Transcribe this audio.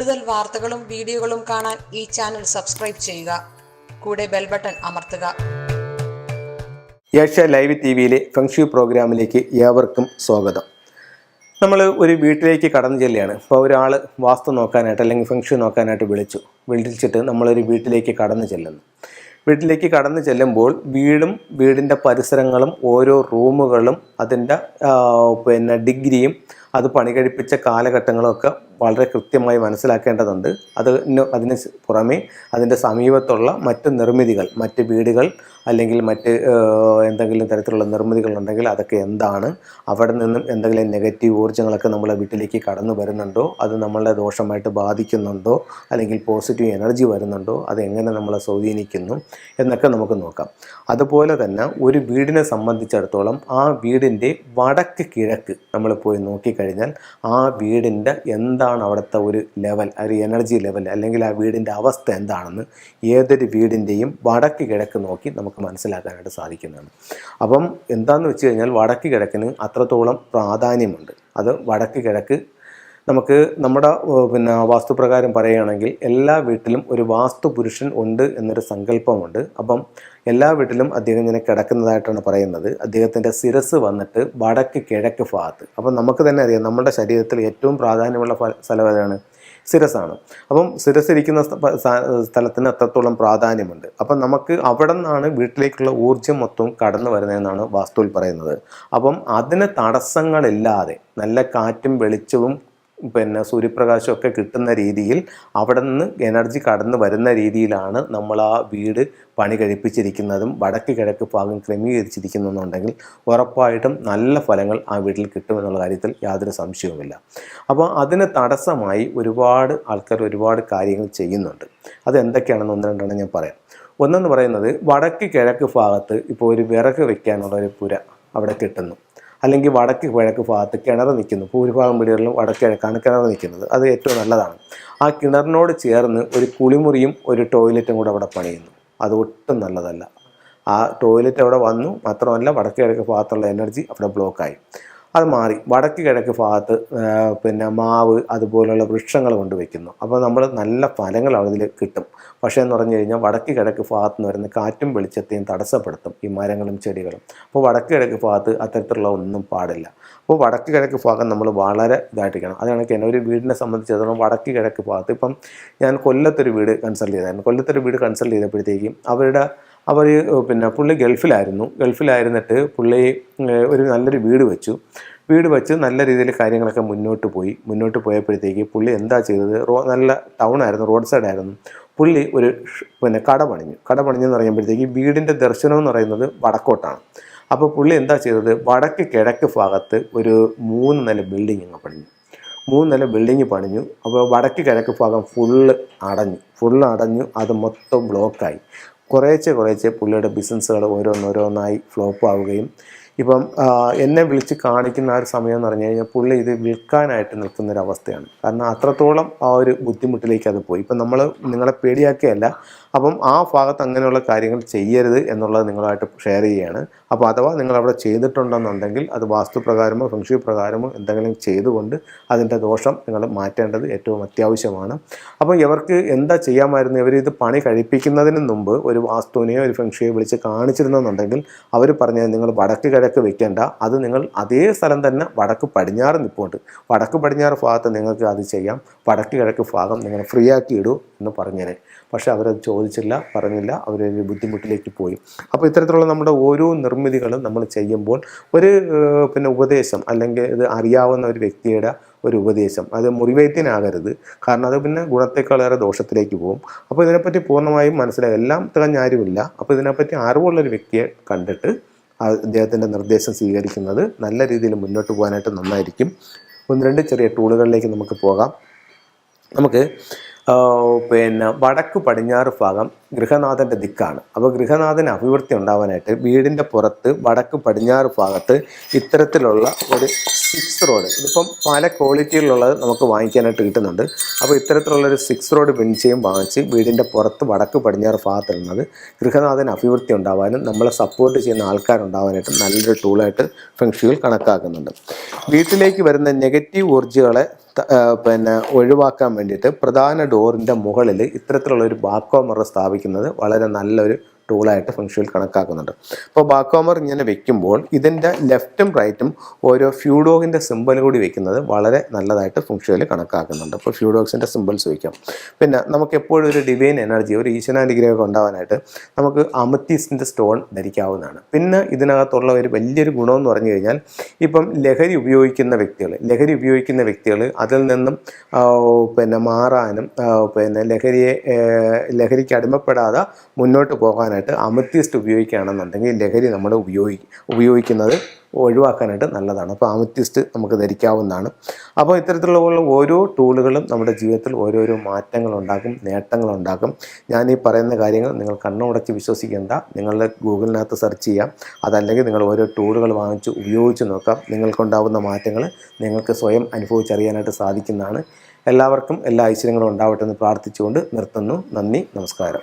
കൂടുതൽ വാർത്തകളും വീഡിയോകളും കാണാൻ ഈ ചാനൽ സബ്സ്ക്രൈബ് ചെയ്യുക. കൂടെ ബെൽ ബട്ടൺ അമർത്തുക. ഏഷ്യ ലൈവ് ടി വിയിലെ ഫെങ്ഷു പ്രോഗ്രാമിലേക്ക് ഏവർക്കും സ്വാഗതം. നമ്മൾ ഒരു വീട്ടിലേക്ക് കടന്നു ചെല്ലുകയാണ്. ഇപ്പോൾ ഒരാൾ വാസ്തു നോക്കാനായിട്ട് അല്ലെങ്കിൽ ഫെങ്ഷു നോക്കാനായിട്ട് വിളിച്ചു. വിളിച്ചിട്ട് നമ്മളൊരു വീട്ടിലേക്ക് കടന്നു ചെല്ലുന്നു. വീട്ടിലേക്ക് കടന്നു ചെല്ലുമ്പോൾ വീടും വീടിന്റെ പരിസരങ്ങളും ഓരോ റൂമുകളും അതിന്റെ പിന്നെ ഡിഗ്രിയും അത് പണി കഴിപ്പിച്ച കാലഘട്ടങ്ങളും ഒക്കെ വളരെ കൃത്യമായി മനസ്സിലാക്കേണ്ടതുണ്ട്. അത് അതിന് പുറമെ അതിന്റെ സമീപത്തുള്ള മറ്റ് നിർമ്മിതികൾ മറ്റ് വീടുകൾ അല്ലെങ്കിൽ മറ്റ് എന്തെങ്കിലും തരത്തിലുള്ള നിർമ്മിതികൾ ഉണ്ടെങ്കിൽ അതൊക്കെ എന്താണ് അവിടെ നിന്നും എന്തെങ്കിലും നെഗറ്റീവ് ഊർജങ്ങളൊക്കെ നമ്മളെ വീട്ടിലേക്ക് കടന്നു വരുന്നുണ്ടോ അത് നമ്മളെ ദോഷമായിട്ട് ബാധിക്കുന്നുണ്ടോ അല്ലെങ്കിൽ പോസിറ്റീവ് എനർജി വരുന്നുണ്ടോ അത് എങ്ങനെ നമ്മളെ സ്വാധീനിക്കുന്നു എന്നൊക്കെ നമുക്ക് നോക്കാം. അതുപോലെ തന്നെ ഒരു വീടിനെ സംബന്ധിച്ചിടത്തോളം ആ വീടിന്റെ വടക്ക് കിഴക്ക് നമ്മൾ പോയി നോക്കിക്കഴിഞ്ഞാൽ ആ വീടിന്റെ എന്താണ് അവിടുത്തെ ഒരു ലെവൽ ഒരു എനർജി ലെവൽ അല്ലെങ്കിൽ ആ വീടിന്റെ അവസ്ഥ എന്താണെന്ന് ഏതൊരു വീടിന്റെയും വടക്ക് കിഴക്ക് നോക്കി നമുക്ക് മനസ്സിലാക്കാനായിട്ട് സാധിക്കുന്നതാണ്. അപ്പം എന്താണെന്ന് വെച്ച് കഴിഞ്ഞാൽ വടക്ക് കിഴക്കിന് അത്രത്തോളം പ്രാധാന്യമുണ്ട്. അത് വടക്ക് കിഴക്ക് നമുക്ക് നമ്മുടെ പിന്നെ വാസ്തുപ്രകാരം പറയുകയാണെങ്കിൽ എല്ലാ വീട്ടിലും ഒരു വാസ്തു പുരുഷൻ ഉണ്ട് എന്നൊരു സങ്കല്പമുണ്ട്. അപ്പം എല്ലാ വീട്ടിലും അദ്ദേഹം ഇങ്ങനെ കിടക്കുന്നതായിട്ടാണ് പറയുന്നത്. അദ്ദേഹത്തിന്റെ ശിരസ് വന്നിട്ട് വടക്ക് കിഴക്ക് ഭാഗത്ത്. അപ്പം നമുക്ക് തന്നെ അറിയാം നമ്മുടെ ശരീരത്തിൽ ഏറ്റവും പ്രാധാന്യമുള്ള സ്ഥലം ഏതാണ്? ശിരസാണ് അപ്പം ശിരസ് ഇരിക്കുന്ന സ്ഥ- പ- സ- സ്ഥലത്തിന് അത്രത്തോളം പ്രാധാന്യമുണ്ട്. അപ്പം നമുക്ക് അവിടെ നിന്നാണ് വീട്ടിലേക്കുള്ള ഊർജം മൊത്തം കടന്നു വരുന്നതെന്നാണ് വാസ്തുവിൽ പറയുന്നത്. അപ്പം അതിന് തടസ്സങ്ങളില്ലാതെ നല്ല കാറ്റും വെളിച്ചവും പിന്നെ സൂര്യപ്രകാശമൊക്കെ കിട്ടുന്ന രീതിയിൽ അവിടെ നിന്ന് എനർജി കടന്നു വരുന്ന രീതിയിലാണ് നമ്മൾ ആ വീട് പണി കഴിപ്പിച്ചിരിക്കുന്നതും വടക്ക് കിഴക്ക് ഭാഗം ക്രമീകരിച്ചിരിക്കുന്നുണ്ടെങ്കിൽ ഉറപ്പായിട്ടും നല്ല ഫലങ്ങൾ ആ വീട്ടിൽ കിട്ടുമെന്നുള്ള കാര്യത്തിൽ യാതൊരു സംശയവുമില്ല. അപ്പോൾ അതിന് തടസ്സമായി ഒരുപാട് ആൾക്കാർ ഒരുപാട് കാര്യങ്ങൾ ചെയ്യുന്നുണ്ട്. അതെന്തൊക്കെയാണെന്ന് ഒന്ന് രണ്ടെണ്ണം ഞാൻ പറയാം. ഒന്നെന്ന് പറയുന്നത് വടക്ക് കിഴക്ക് ഭാഗത്ത് ഇപ്പോൾ ഒരു വിറക് വെക്കാനുള്ള ഒരു പുര അവിടെ കിട്ടുന്നു. അല്ലെങ്കിൽ വടക്ക് കിഴക്ക് ഭാഗത്ത് കിണർ നിൽക്കുന്നു. ഭൂരിഭാഗം വീടുകളിലും വടക്ക് കിഴക്കാണ് കിണർ നിൽക്കുന്നത്. അത് ഏറ്റവും നല്ലതാണ്. ആ കിണറിനോട് ചേർന്ന് ഒരു കുളിമുറിയും ഒരു ടോയ്ലറ്റും കൂടെ അവിടെ പണിയുന്നു. അത് ഒട്ടും നല്ലതല്ല. ആ ടോയ്ലറ്റ് അവിടെ വന്നു. മാത്രമല്ല വടക്ക് കിഴക്ക് ഭാഗത്തുള്ള എനർജി അവിടെ ബ്ലോക്കായി. അത് മാറി. വടക്ക് കിഴക്ക് ഭാഗത്ത് പിന്നെ മാവ് അതുപോലെയുള്ള വൃക്ഷങ്ങൾ കൊണ്ട് വയ്ക്കുന്നു അപ്പോൾ നമ്മൾ നല്ല ഫലങ്ങൾ അതിൽ കിട്ടും. പക്ഷേ എന്ന് പറഞ്ഞു കഴിഞ്ഞാൽ വടക്ക് കിഴക്ക് ഭാഗത്ത് നിന്ന് വരുന്ന കാറ്റും വെളിച്ചത്തെയും തടസ്സപ്പെടുത്തും ഈ മരങ്ങളും ചെടികളും. അപ്പോൾ വടക്ക് കിഴക്ക് ഭാഗത്ത് അത്തരത്തിലുള്ള ഒന്നും പാടില്ല. അപ്പോൾ വടക്ക് കിഴക്ക് ഭാഗം നമ്മൾ വളരെ ഇതായിട്ടിരിക്കണം. അത് കണക്ക് ഒരു വീടിനെ സംബന്ധിച്ചിടത്തോളം വടക്ക് കിഴക്ക് ഭാഗത്ത് ഇപ്പം ഞാൻ കൊല്ലത്തൊരു വീട് കൺസൾട്ട് ചെയ്തായിരുന്നു. കൊല്ലത്തൊരു വീട് കൺസൾട്ട് ചെയ്തപ്പോഴത്തേക്കും അവരുടെ അവർ പിന്നെ പുള്ളി ഗൾഫിലായിരുന്നു. ഗൾഫിലായിരുന്നിട്ട് പുള്ളി ഒരു നല്ലൊരു വീട് വെച്ചു. വീട് വെച്ച് നല്ല രീതിയിൽ കാര്യങ്ങളൊക്കെ മുന്നോട്ട് പോയി. മുന്നോട്ട് പോയപ്പോഴത്തേക്ക് പുള്ളി എന്താ ചെയ്തത്? റോ നല്ല ടൗൺ ആയിരുന്നു റോഡ് സൈഡ് ആയിരുന്നു പുള്ളി ഒരു പിന്നെ കട പണിഞ്ഞു. കട പണിഞ്ഞെന്ന് പറയുമ്പോഴത്തേക്ക് വീടിന്റെ ദർശനം എന്ന് പറയുന്നത് വടക്കോട്ടാണ്. അപ്പോൾ പുള്ളി എന്താ ചെയ്തത്? വടക്ക് കിഴക്ക് ഭാഗത്ത് ഒരു മൂന്ന് നില ബിൽഡിംഗ് അങ്ങ് പണിഞ്ഞു. മൂന്ന് നില ബിൽഡിങ് പണിഞ്ഞു. അപ്പോൾ വടക്ക് കിഴക്ക് ഭാഗം ഫുള്ള് അടഞ്ഞു. ഫുള്ള് അടഞ്ഞു അത് മൊത്തം ബ്ലോക്കായി. കുറേശ്ശെ കുറേച്ചെ പുള്ളിയുടെ ബിസിനസ്സുകൾ ഓരോന്നോരോന്നായി ഫ്ലോപ്പ് ആവുകയും ഇപ്പം എന്നെ വിളിച്ച് കാണിക്കുന്ന ആ ഒരു സമയം എന്ന് പറഞ്ഞു കഴിഞ്ഞാൽ പുള്ളി ഇത് വിൽക്കാനായിട്ട് നിൽക്കുന്ന ഒരു അവസ്ഥയാണ്. കാരണം അത്രത്തോളം ആ ഒരു ബുദ്ധിമുട്ടിലേക്ക് അത് പോയി. ഇപ്പം നമ്മൾ നിങ്ങളെ പേടിയാക്കിയല്ല അപ്പം ആ ഭാഗത്ത് അങ്ങനെയുള്ള കാര്യങ്ങൾ ചെയ്യരുത് എന്നുള്ളത് നിങ്ങളായിട്ട് ഷെയർ ചെയ്യുകയാണ്. അപ്പോൾ അഥവാ നിങ്ങൾ അവിടെ ചെയ്തിട്ടുണ്ടെന്നുണ്ടെങ്കിൽ അത് വാസ്തുപ്രകാരമോ ഫംഗ്ഷി പ്രകാരമോ എന്തെങ്കിലും ചെയ്തുകൊണ്ട് അതിന്റെ ദോഷം നിങ്ങൾ മാറ്റേണ്ടത് ഏറ്റവും അത്യാവശ്യമാണ്. അപ്പോൾ ഇവർക്ക് എന്താ ചെയ്യാമായിരുന്നു? ഇവർ ഇത് പണി കഴിപ്പിക്കുന്നതിന് മുമ്പ് ഒരു വാസ്തുവിനെയോ ഒരു ഫംഗ്ഷിയോ വിളിച്ച് കാണിച്ചിരുന്നെന്നുണ്ടെങ്കിൽ അവർ പറഞ്ഞത് നിങ്ങൾ വടക്ക് കിഴക്ക് വെക്കേണ്ട. അത് നിങ്ങൾ അതേ സ്ഥലം തന്നെ വടക്ക് പടിഞ്ഞാറ് നിൽപ്പുണ്ട് വടക്ക് പടിഞ്ഞാറ് ഭാഗത്ത് നിങ്ങൾക്ക് അത് ചെയ്യാം. വടക്ക് കിഴക്ക് ഭാഗം നിങ്ങൾ ഫ്രീ ആക്കി ഇടൂ എന്ന് പറഞ്ഞേനെ. പക്ഷേ അവരത് ചോദിച്ചില്ല പറഞ്ഞില്ല. അവരൊരു ബുദ്ധിമുട്ടിലേക്ക് പോയി. അപ്പോൾ ഇത്തരത്തിലുള്ള നമ്മുടെ ഓരോ നിർമ്മിതികളും നമ്മൾ ചെയ്യുമ്പോൾ ഒരു പിന്നെ ഉപദേശം അല്ലെങ്കിൽ ഇത് അറിയാവുന്ന ഒരു വ്യക്തിയുടെ ഒരു ഉപദേശം. അത് മുറിവേറ്റിനാകരുത്. കാരണം അത് പിന്നെ ഗുണത്തെക്കാളേറെ ദോഷത്തിലേക്ക് പോകും. അപ്പോൾ ഇതിനെപ്പറ്റി പൂർണമായും മനസ്സിലായി. എല്ലാം തികഞ്ഞാരുമില്ല അപ്പോൾ ഇതിനെപ്പറ്റി അറിവുള്ളൊരു വ്യക്തിയെ കണ്ടിട്ട് അദ്ദേഹത്തിന്റെ നിർദ്ദേശം സ്വീകരിക്കുന്നത് നല്ല രീതിയിൽ മുന്നോട്ട് പോകാനായിട്ട് നന്നായിരിക്കും. ഒന്ന് രണ്ട് ചെറിയ ടൂളുകളിലേക്ക് നമുക്ക് പോകാം. നമുക്ക് പിന്നെ വടക്ക് പടിഞ്ഞാറ് ഭാഗം ഗൃഹനാഥന്റെ ദിക്കാണ്. അപ്പോൾ ഗൃഹനാഥന് അഭിവൃദ്ധി ഉണ്ടാവാനായിട്ട് വീടിന്റെ പുറത്ത് വടക്ക് പടിഞ്ഞാറ് ഭാഗത്ത് ഇത്തരത്തിലുള്ള ഒരു സിക്സ് റോഡ് ഇതിപ്പം പല ക്വാളിറ്റിയിലുള്ളത് നമുക്ക് വാങ്ങിക്കാനായിട്ട് കിട്ടുന്നുണ്ട്. അപ്പോൾ ഇത്തരത്തിലുള്ള ഒരു സിക്സ് റോഡ് വിൻചെയും വാങ്ങിച്ച് വീടിന്റെ പുറത്ത് വടക്ക് പടിഞ്ഞാറ് ഭാഗത്തിടുന്നത് ഗൃഹനാഥന് അഭിവൃദ്ധി ഉണ്ടാവാനും നമ്മളെ സപ്പോർട്ട് ചെയ്യുന്ന ആൾക്കാരുണ്ടാവാനായിട്ട് നല്ലൊരു ടൂളായിട്ട് ഫെങ്ഷുകൾ കണക്കാക്കുന്നുണ്ട്. വീട്ടിലേക്ക് വരുന്ന നെഗറ്റീവ് ഊർജകളെ പിന്നെ ഒഴിവാക്കാൻ വേണ്ടിയിട്ട് പ്രധാന ഡോറിന്റെ മുകളിൽ ഇത്തരത്തിലുള്ള ഒരു ബാക്കോമർ സ്ഥാപിക്കുന്നത് വളരെ നല്ലൊരു ടൂളായിട്ട് ഫംഗ്ഷനിൽ കണക്കാക്കുന്നുണ്ട്. അപ്പോൾ ബാക്കോമർ ഇങ്ങനെ വെക്കുമ്പോൾ ഇതിന്റെ ലെഫ്റ്റും റൈറ്റും ഓരോ ഫ്യൂഡോഗിന്റെ സിമ്പൽ കൂടി വെക്കുന്നത് വളരെ നല്ലതായിട്ട് ഫംഗ്ഷനിൽ കണക്കാക്കുന്നുണ്ട്. അപ്പോൾ ഫ്യൂഡോഗ്സിന്റെ സിമ്പിൾസ് വയ്ക്കാം പിന്നെ നമുക്ക് എപ്പോഴും ഒരു ഡിവൈൻ എനർജി ഒരു ഈശ്വരാനുഗ്രഹമൊക്കെ ഉണ്ടാവാനായിട്ട് നമുക്ക് അമത്തീസിന്റെ സ്റ്റോൺ ധരിക്കാവുന്നതാണ്. പിന്നെ ഇതിനകത്തുള്ള ഒരു വലിയൊരു ഗുണമെന്ന് പറഞ്ഞു കഴിഞ്ഞാൽ ഇപ്പം ലഹരി ഉപയോഗിക്കുന്ന വ്യക്തികൾ ലഹരി ഉപയോഗിക്കുന്ന വ്യക്തികൾ അതിൽ നിന്നും പിന്നെ മാറാനും പിന്നെ ലഹരിയെ ലഹരിക്ക് അടിമപ്പെടാതെ മുന്നോട്ട് പോകാനായിട്ട് അമത്യസ്റ്റ് ഉപയോഗിക്കുകയാണെന്നുണ്ടെങ്കിൽ ലഹരി നമ്മൾ ഉപയോഗി ഉപയോഗിക്കുന്നത് ഒഴിവാക്കാനായിട്ട് നല്ലതാണ്. അപ്പോൾ അമത്യസ്റ്റ് നമുക്ക് ധരിക്കാവുന്നതാണ്. അപ്പോൾ ഇത്തരത്തിലുള്ള ഓരോ ടൂളുകളും നമ്മുടെ ജീവിതത്തിൽ ഓരോരോ മാറ്റങ്ങൾ ഉണ്ടാക്കും നേട്ടങ്ങൾ ഞാൻ ഈ പറയുന്ന കാര്യങ്ങൾ നിങ്ങൾ കണ്ണുടച്ച് വിശ്വസിക്കേണ്ട. നിങ്ങളുടെ ഗൂഗിളിനകത്ത് സെർച്ച് ചെയ്യാം. അതല്ലെങ്കിൽ നിങ്ങൾ ഓരോ ടൂളുകൾ വാങ്ങിച്ച് ഉപയോഗിച്ച് നോക്കാം. നിങ്ങൾക്കുണ്ടാവുന്ന മാറ്റങ്ങൾ നിങ്ങൾക്ക് സ്വയം അനുഭവിച്ചറിയാനായിട്ട് സാധിക്കുന്നതാണ്. എല്ലാവർക്കും എല്ലാ ഐശ്വര്യങ്ങളും ഉണ്ടാവട്ടെ എന്ന് പ്രാർത്ഥിച്ചുകൊണ്ട് നിർത്തുന്നു. നന്ദി നമസ്കാരം.